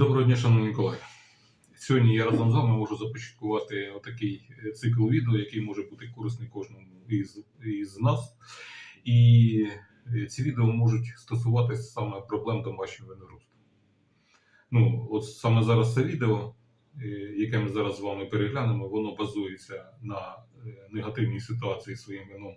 Доброго дня, шановні колеги. Сьогодні я разом з вами можу започаткувати отакий е, цикл відео, який може бути корисний кожному із, із нас. І е, ці відео можуть стосуватися саме проблем домашнього виноросту. Ну, от саме зараз це відео, е, яке ми зараз з вами переглянемо, воно базується на негативній ситуації своїм вином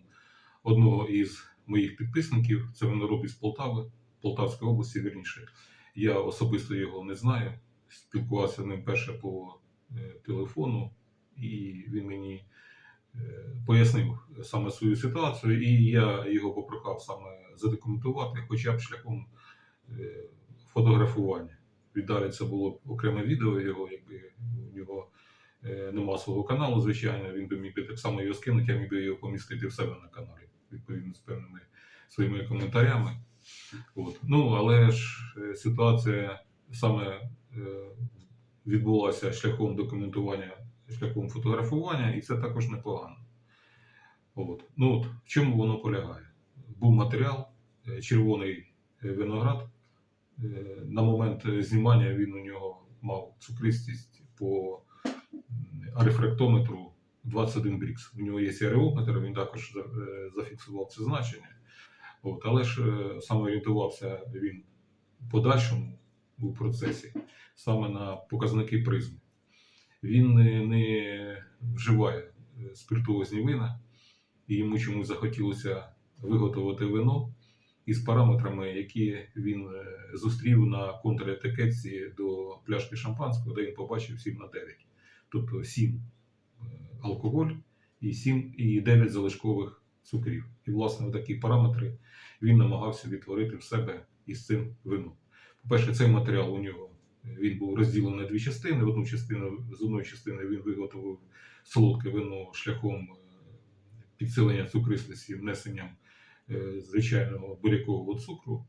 одного із моїх підписників. Це винороб із Полтави, Полтавської області, вірніше. Я особисто його не знаю. Спілкувався ним перше по е, телефону, і він мені е, пояснив саме свою ситуацію, і я його попрохав саме задокументувати, хоча б шляхом е, фотографування. Віддалі це було окреме відео його, якби у нього нема свого каналу, звичайно, він би міг би так само його скинути, я міг би його помістити в себе на каналі, відповідно з певними своїми коментарями. От. Ну, але ж е, ситуація саме е, відбулася шляхом документування, шляхом фотографування, і це також непогано. От. Ну, от, в чому воно полягає? Був матеріал, е, червоний виноград. На момент знімання він у нього мав цукристість по м, 21 брікс. У нього є і він також зафіксував це значення. От, але ж е, саме орієнтувався він в подальшому у процесі саме на показники призми. Він не, не вживає е, спиртуозні вина, і йому чомусь захотілося виготовити вино із параметрами, які він е, зустрів на контретикетці до пляшки шампанського, де він побачив 7 на 9. Тобто 7 е, алкоголь і 7 і 9 залишкових цукрів. І, власне, такі параметри він намагався відтворити в себе із цим вином. По-перше, цей матеріал у нього він був розділений на дві частини. Одну частину з одної частини він виготовив солодке вино шляхом е, підсилення цукристості внесенням е, звичайного бурякового цукру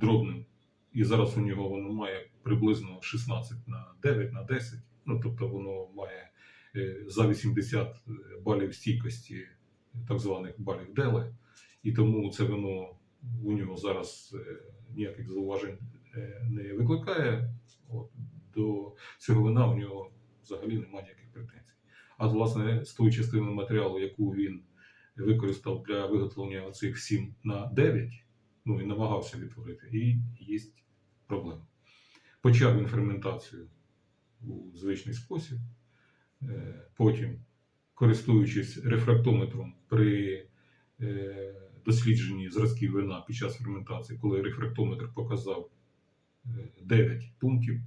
дробним. І зараз у нього воно має приблизно 16 на 9 на 10. Ну тобто воно має е, за 80 балів стійкості так званих балів Деле. І тому це вино у нього зараз е, ніяких зауважень е, не викликає. От, до цього вина у нього взагалі немає ніяких претензій. А власне з тої частини матеріалу, яку він використав для виготовлення оцих 7 на 9, ну і намагався відтворити, і є проблема. Почав він ферментацію у звичний спосіб, е, потім, користуючись рефрактометром при е, дослідженні зразків вина під час ферментації, коли рефрактометр показав е, 9 пунктів,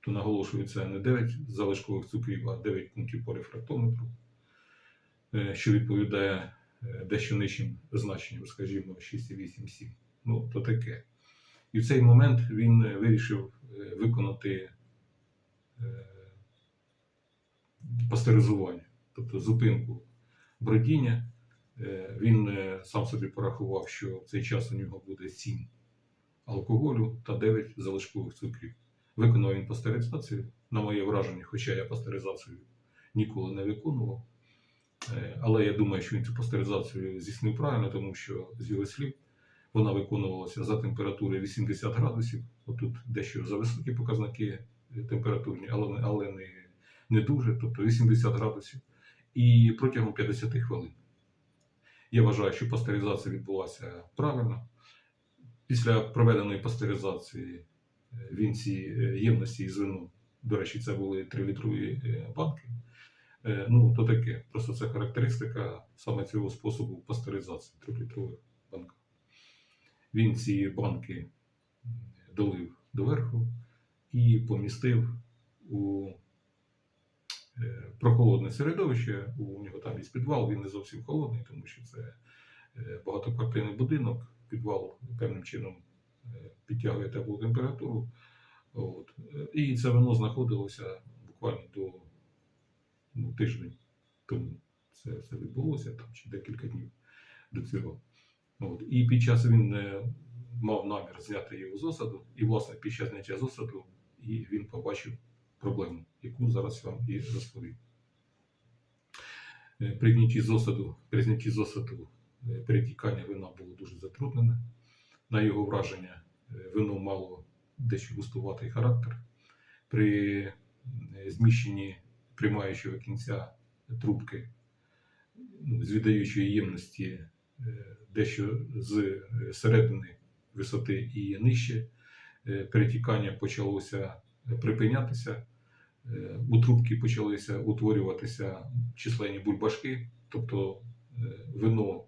то наголошується не 9 залишкових цукрів, а 9 пунктів по рефрактометру, е, що відповідає е, дещо нижчим значенням, скажімо, 6,8,7. Ну, то таке. І в цей момент він е, вирішив е, виконати е, пастеризування, тобто зупинку бродіння. Е, Він е, сам собі порахував, що в цей час у нього буде 7 алкоголю та 9 залишкових цукрів. Виконав він пастеризацію, на моє враження, хоча я пастеризацію ніколи не виконував. Е, Але я думаю, що він цю пастеризацію здійснив правильно, тому що з його слів вона виконувалася за температури 80 градусів. Отут дещо за високі показники температурні, але, але не, не дуже, тобто 80 градусів. І протягом 50 хвилин. Я вважаю, що пастеризація відбулася правильно. Після проведеної пастеризації е, він ці е, ємності із вином, до речі, це були 3-літрові е, банки. Ну, то таке. Просто це характеристика саме цього способу пастеризації 3-літрових банках. Він ці банки долив доверху і помістив у прохолодне середовище. У нього там є підвал, він не зовсім холодний, тому що це е, багатоквартирний будинок. Підвал певним чином е, підтягує теплу температуру. От. Е, І це вино знаходилося буквально до ну, тиждень тому. Це все відбулося там чи декілька днів до цього. От. І під час він е, мав намір зняти його з осаду, і, власне, під час зняття з осаду і він побачив проблему, яку зараз вам і розповім. Е, При з осаду, при знятті з осаду е, перетікання вина було дуже затруднене. На його враження, е, вино мало дещо густуватий характер. При зміщенні приймаючого кінця трубки ну, з віддаючої ємності дещо з середини висоти і нижче. Перетікання почалося припинятися. Е, У трубки почалися утворюватися численні бульбашки, тобто е, вино е,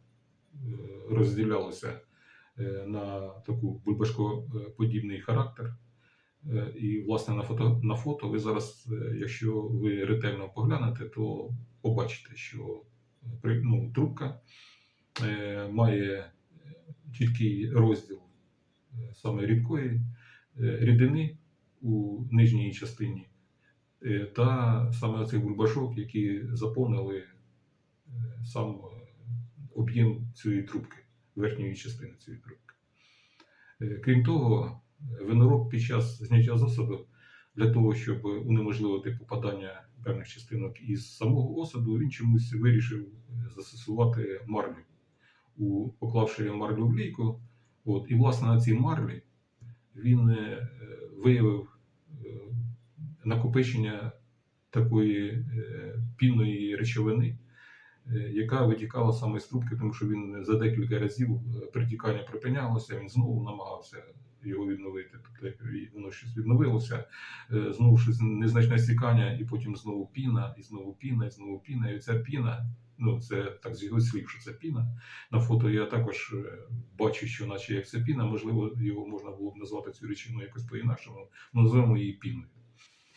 розділялося на таку бульбашкоподібний характер. І, власне, на фото, на фото ви зараз, якщо ви ретельно поглянете, то побачите, що ну, трубка має чіткий розділ саме рідкої рідини у нижній частині, та саме оцих бульбашок, які заповнили е, сам е, об'єм цієї трубки, верхньої частини цієї трубки. Е, Крім того, винороб під час зняття засаду для того, щоб унеможливити попадання певних частинок із самого осаду, він чомусь вирішив е, застосувати марлю, поклавши марлю в лійку. От, і, власне, на цій марлі він е, е, виявив е, накопичення такої е, пінної речовини, е, яка витікала саме з трубки, тому що він за декілька разів е, притікання припинялося, він знову намагався його відновити. Тобто воно щось відновилося, е, знову щось незначне стікання, і потім знову піна, і знову піна, і знову піна. І ця піна, ну це так з його слів, що це піна. На фото я також е, бачу, що наче як це піна, можливо, його можна було б назвати цю речину якось по-інакшому, називаємо її піною.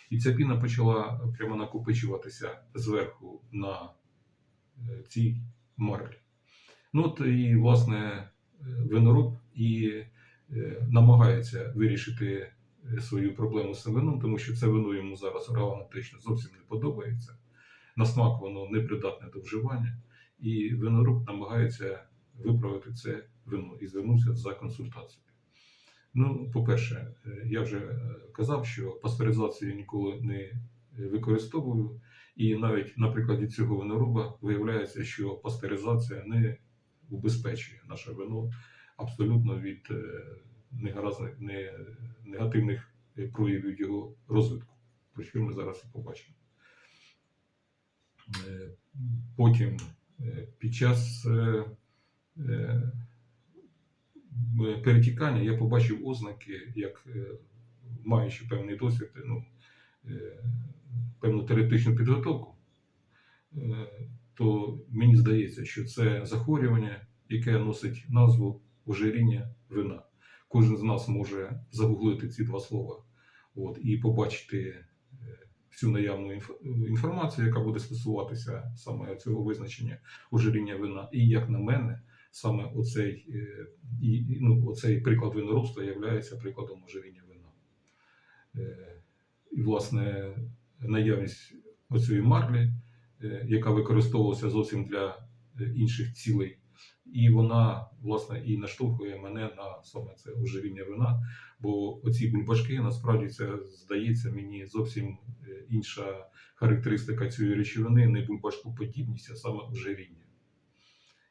І ця піна почала прямо накопичуватися зверху на е, цій марлі. Ну от і, власне, е, винороб і е, намагається вирішити свою проблему з вином, тому що це вино йому зараз органолептично зовсім не подобається. На смак воно непридатне до вживання, і винороб намагається виправити це вино і звернувся за консультацією. Ну, по-перше, е, я вже е, казав, що пастеризацію ніколи не використовую, і навіть на прикладі цього винороба виявляється, що пастеризація не убезпечує наше вино абсолютно від е, негативних проявів його розвитку, про що ми зараз і побачимо. Потім під час перетікання я побачив ознаки, як е, маючи певний досвід, ну, е, певну теоретичну підготовку, е, то мені здається, що це захворювання, яке носить назву ожиріння вина. Кожен з нас може загуглити ці два слова от, і побачити всю наявну інф- інформацію, яка буде стосуватися саме цього визначення ожиріння вина. І як на мене, саме оцей, е, ну, оцей приклад виноробства є прикладом ожиріння вина. Е, І, власне, наявність оцієї марлі, е, яка використовувалася зовсім для інших цілей, і вона, власне, і наштовхує мене на саме це ожиріння вина. Бо оці бульбашки насправді це здається мені зовсім інша характеристика цієї речовини, не бульбашкоподібність, а саме ожиріння,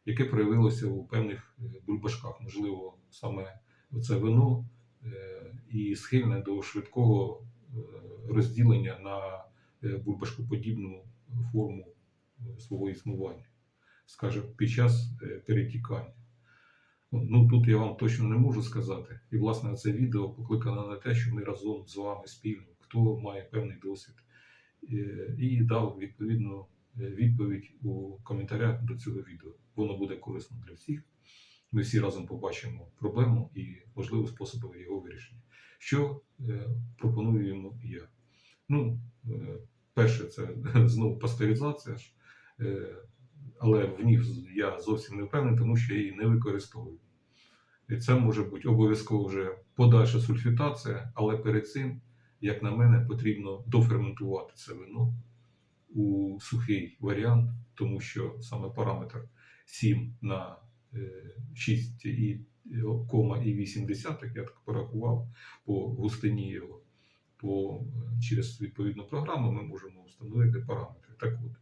яке проявилося у певних е, бульбашках. Можливо, саме це вино е, і схильне до швидкого е, розділення на бульбашкоподібну форму свого існування, скажімо, під час перетікання. Ну тут я вам точно не можу сказати. І власне це відео покликано на те, що ми разом з вами спільно, хто має певний досвід, і дав відповідну відповідь у коментарях до цього відео. Воно буде корисно для всіх. Ми всі разом побачимо проблему і можливі способи його вирішення. Що е, пропоную йому я? Ну, е, перше, це знову пастеризація. Е, але в ній я зовсім не впевнений, тому що я її не використовую. І це може бути обов'язково вже подальша сульфітація, але перед цим, як на мене, потрібно доферментувати це вино у сухий варіант, тому що саме параметр 7 на е, 6,8, я так порахував по густині його, по, е, через відповідну програму ми можемо встановити параметри. Так от,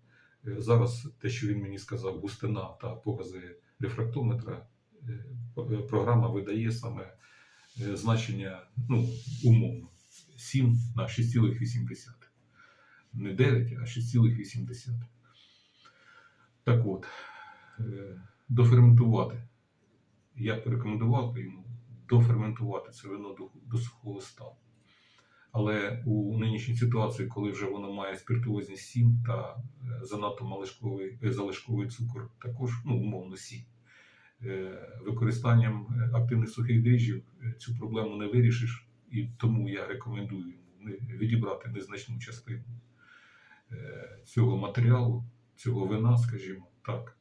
Е, Зараз те, що він мені сказав, густина та покази рефрактометра, е, е, програма видає саме е, значення, ну, умовно, 7 на 6,8. Не 9, а 6,8. Так от, е, доферментувати. Я порекомендував би йому доферментувати це вино до, до сухого стану. Але у нинішній ситуації, коли вже воно має спиртуозність 7 та е, занадто малишковий, е, залишковий цукор, також ну, умовно 7, е, використанням е, активних сухих дріжджів е, цю проблему не вирішиш, і тому я рекомендую йому відібрати незначну частину е, цього матеріалу, цього вина, скажімо так.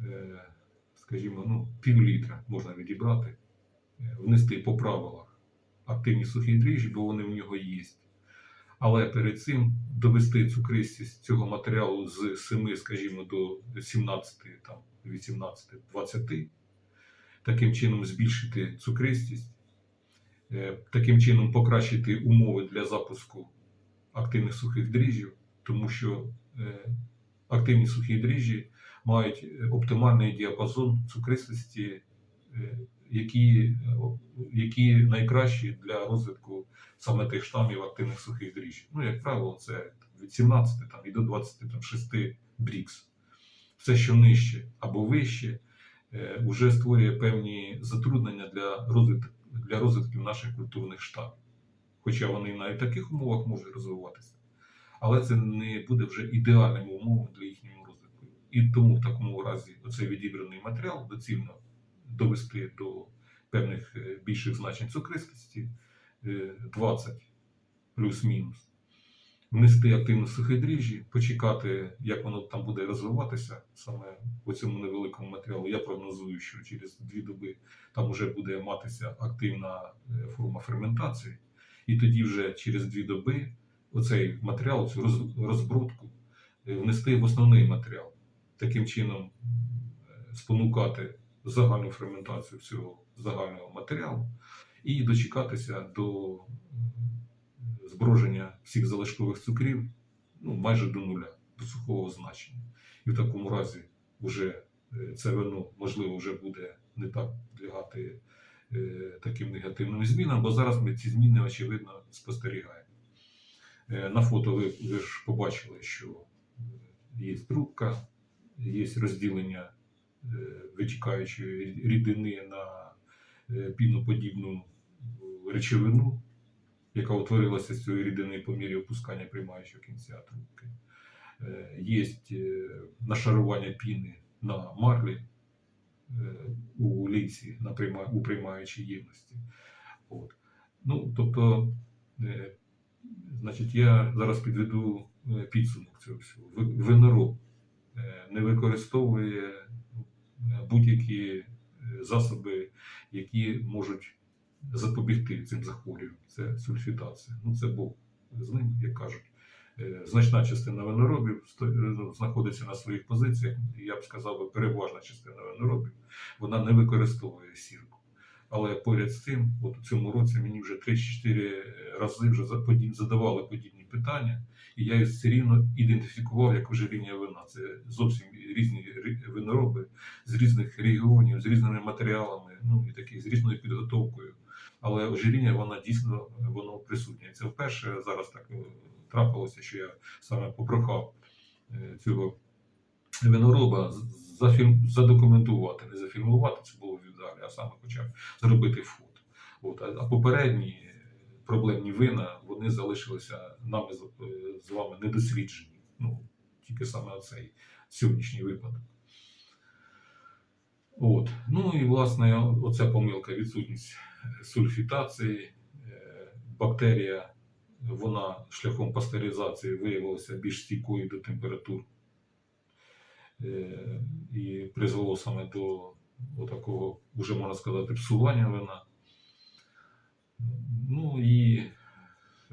Е, Скажімо, ну, пів літра можна відібрати, е, внести по правилах активні сухі дріжджі, бо вони в нього є. Але перед цим довести цукристість цього матеріалу з 7, скажімо, до 17, там, 18, 20, таким чином збільшити цукристість, е, таким чином покращити умови для запуску активних сухих дріжджів, тому що активні сухі дріжджі мають е, оптимальний діапазон цукристості, е, які, е, які найкращі для розвитку саме тих штамів активних сухих дріжджів. Ну, як правило, це від 17 там, і до 26 брікс. Все, що нижче або вище, вже створює певні затруднення для розвитку, для розвитку наших культурних штамів. Хоча вони і на таких умовах можуть розвиватися. Але це не буде вже ідеальним умовом для їхнього. І тому в такому разі оцей відібраний матеріал доцільно довести до певних е, більших значень цукристості е, 20 плюс-мінус. Внести активно сухі дріжджі, почекати, як воно там буде розвиватися саме у цьому невеликому матеріалу. Я прогнозую, що через дві доби там вже буде матися активна е, форма ферментації, і тоді вже через дві доби оцей матеріал, цю роз- розбродку е, внести в основний матеріал. Таким чином е, спонукати загальну ферментацію цього загального матеріалу і дочекатися до зброження всіх залишкових цукрів ну, майже до нуля, до сухого значення. І в такому разі вже е, це вино, можливо, вже буде не так підлягати е, таким негативним змінам, бо зараз ми ці зміни, очевидно, спостерігаємо. Е, На фото ви, ви ж побачили, що е, є трубка, є розділення е, витікаючої рідини на е, піноподібну е, речовину, яка утворилася з цієї рідини по мірі опускання приймаючого кінця трубки. Є нашарування піни на марлі у прийма- у приймаючій ємності. От. Ну, тобто, значить, я зараз підведу підсумок цього всього. Винороб не використовує е, будь-які е, засоби, які можуть запобігти цим захворюванням. Це сульфітація. Ну, це Бог з ним, як кажуть. Е, Значна частина виноробів ну, знаходиться на своїх позиціях. Я б сказав, переважна частина виноробів, вона не використовує сірку. Але поряд з цим, от у цьому році мені вже 3-4 рази вже задавали подібні питання, і я їх все рівно ідентифікував як ожиріння вина. Це зовсім різні винороби з різних регіонів, з різними матеріалами, ну і такі з різною підготовкою. Але ожиріння вона дійсно воно присутнє. Це вперше зараз так е, трапилося, що я саме попрохав е, цього винороба зафільм, задокументувати, не зафільмувати, це було в ідеалі, а саме хоча б зробити фото. От, а попередні проблемні вина вони залишилися нами з, е, вами недосліджені. Ну, тільки саме оцей сьогоднішній випадок. От. Ну і власне оця помилка, відсутність сульфітації, е, бактерія, вона шляхом пастеризації виявилася більш стійкою до температур е, і призвело саме до такого, вже можна сказати, псування вина. Ну і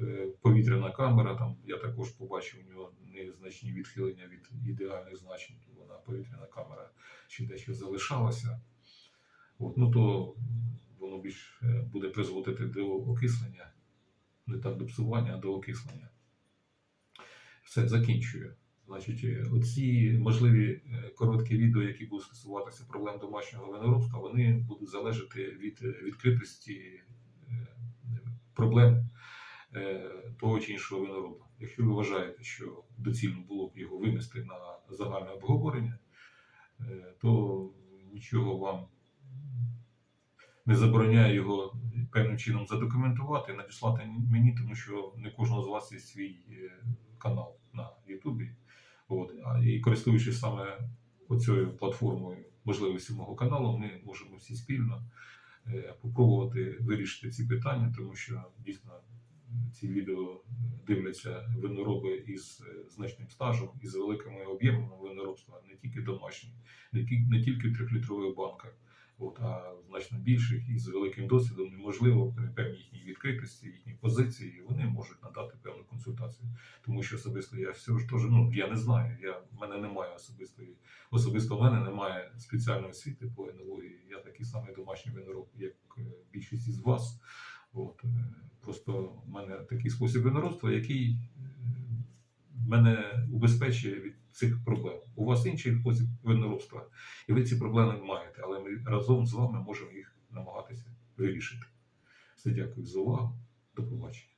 е, повітряна камера, там я також побачив у нього незначні відхилення від ідеальних значень. Вона повітряна камера ще дещо залишалася. От, ну то воно більш е, буде призводити до окислення, не так до псування, а до окислення. Все, закінчую. Значить, е, оці можливі короткі відео, які будуть стосуватися проблем домашнього виноробства, вони будуть залежати від відкритості проблем е, того чи іншого винороба. Якщо ви вважаєте, що доцільно було б його винести на загальне обговорення, е, то нічого вам не забороняє його певним чином задокументувати, надіслати мені, тому що не кожного з вас є свій е, канал на Ютубі. І користуючись саме оцією платформою можливістю мого каналу, ми можемо всі спільно попробувати вирішити ці питання, тому що дійсно ці відео дивляться винороби із е, значним стажем, і з великими об'ємами виноробства, не тільки домашні, не, тільки в трьохлітрових банках, от, а значно більших і з великим досвідом, неможливо при певній їхній відкритості, їхній позиції, вони можуть консультацію. Тому що особисто я все ж теж, ну я не знаю. Я в мене немає особистої, особисто в мене немає спеціальної освіти по енології. Я такий самий домашній винороб, як е, більшість із вас. От е, просто в мене такий спосіб виноробства, який е, мене убезпечує від цих проблем. У вас інший спосіб виноробства, і ви ці проблеми маєте, але ми разом з вами можемо їх намагатися вирішити. Все дякую за увагу. До побачення.